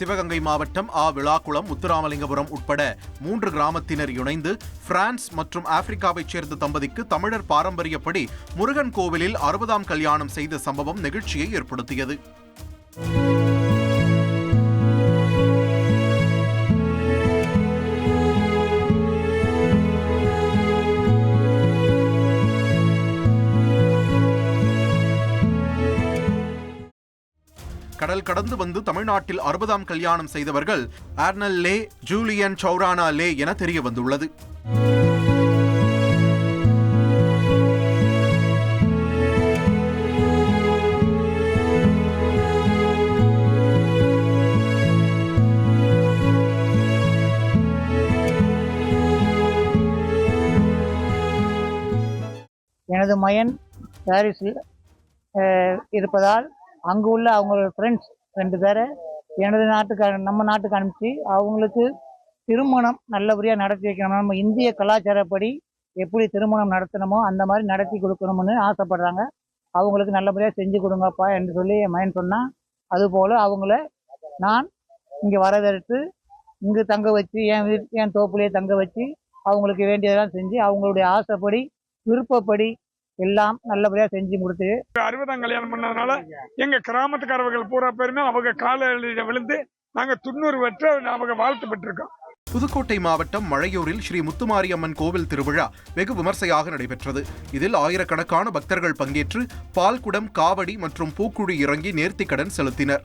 சிவகங்கை மாவட்டம் ஆ விழாக்குளம் முத்துராமலிங்கபுரம் உட்பட மூன்று கிராமத்தினர் இணைந்து பிரான்ஸ் மற்றும் ஆப்பிரிக்காவைச் சேர்ந்த தம்பதிக்கு தமிழர் பாரம்பரியப்படி முருகன் கோவிலில் அறுபதாம் கல்யாணம் செய்த சம்பவம் நிகழ்ச்சியை ஏற்படுத்தியது. கடல் கடந்து வந்து தமிழ்நாட்டில் அறுபதாம் கல்யாணம் செய்தவர்கள் ஆர்னல் லே ஜூலியன் சௌரானா லே என தெரிய வந்துள்ளது. எனது மயன் பாரிஸில் அஹ், இருப்பதால் அங்கே உள்ள அவங்களோட ஃப்ரெண்ட்ஸ் ரெண்டு பேரை எனது நாட்டுக்கு நம்ம நாட்டுக்கு அனுப்பிச்சு அவங்களுக்கு திருமணம் நல்லபடியாக நடத்தி வைக்கணும் நம்ம இந்திய கலாச்சாரப்படி எப்படி திருமணம் நடத்தணுமோ அந்த மாதிரி நடத்தி கொடுக்கணும்னு ஆசைப்படுறாங்க. அவங்களுக்கு நல்லபடியாக செஞ்சு கொடுங்கப்பா என்று சொல்லி என் மகன் சொன்னான் அதுபோல் அவங்கள நான் இங்கே வரவேற்று இங்கு தங்க வச்சு என் வீட் என் தோப்புலேயே தங்க வச்சு அவங்களுக்கு வேண்டியதெல்லாம் செஞ்சு அவங்களுடைய ஆசைப்படி விருப்பப்படி எல்லாம் நல்லபடியாக செஞ்சு கொடுத்து அறுபதாம் கல்யாணம் பண்ணதுனால எங்க கிராமத்துக்காரர்கள் பூரா பேருமே அவங்க காலையில விழுந்து நாங்க துண்ணூறு வற்ற அவங்க வாழ்த்து பெற்றிருக்கோம். புதுக்கோட்டை மாவட்டம் மழையூரில் ஸ்ரீ முத்துமாரியம்மன் கோவில் திருவிழா வெகு விமர்சையாக நடைபெற்றது. இதில் ஆயிரக்கணக்கான பக்தர்கள் பங்கேற்று பால்குடம் காவடி மற்றும் பூக்குழி இறங்கி நேர்த்திக்கடன் செலுத்தினர்.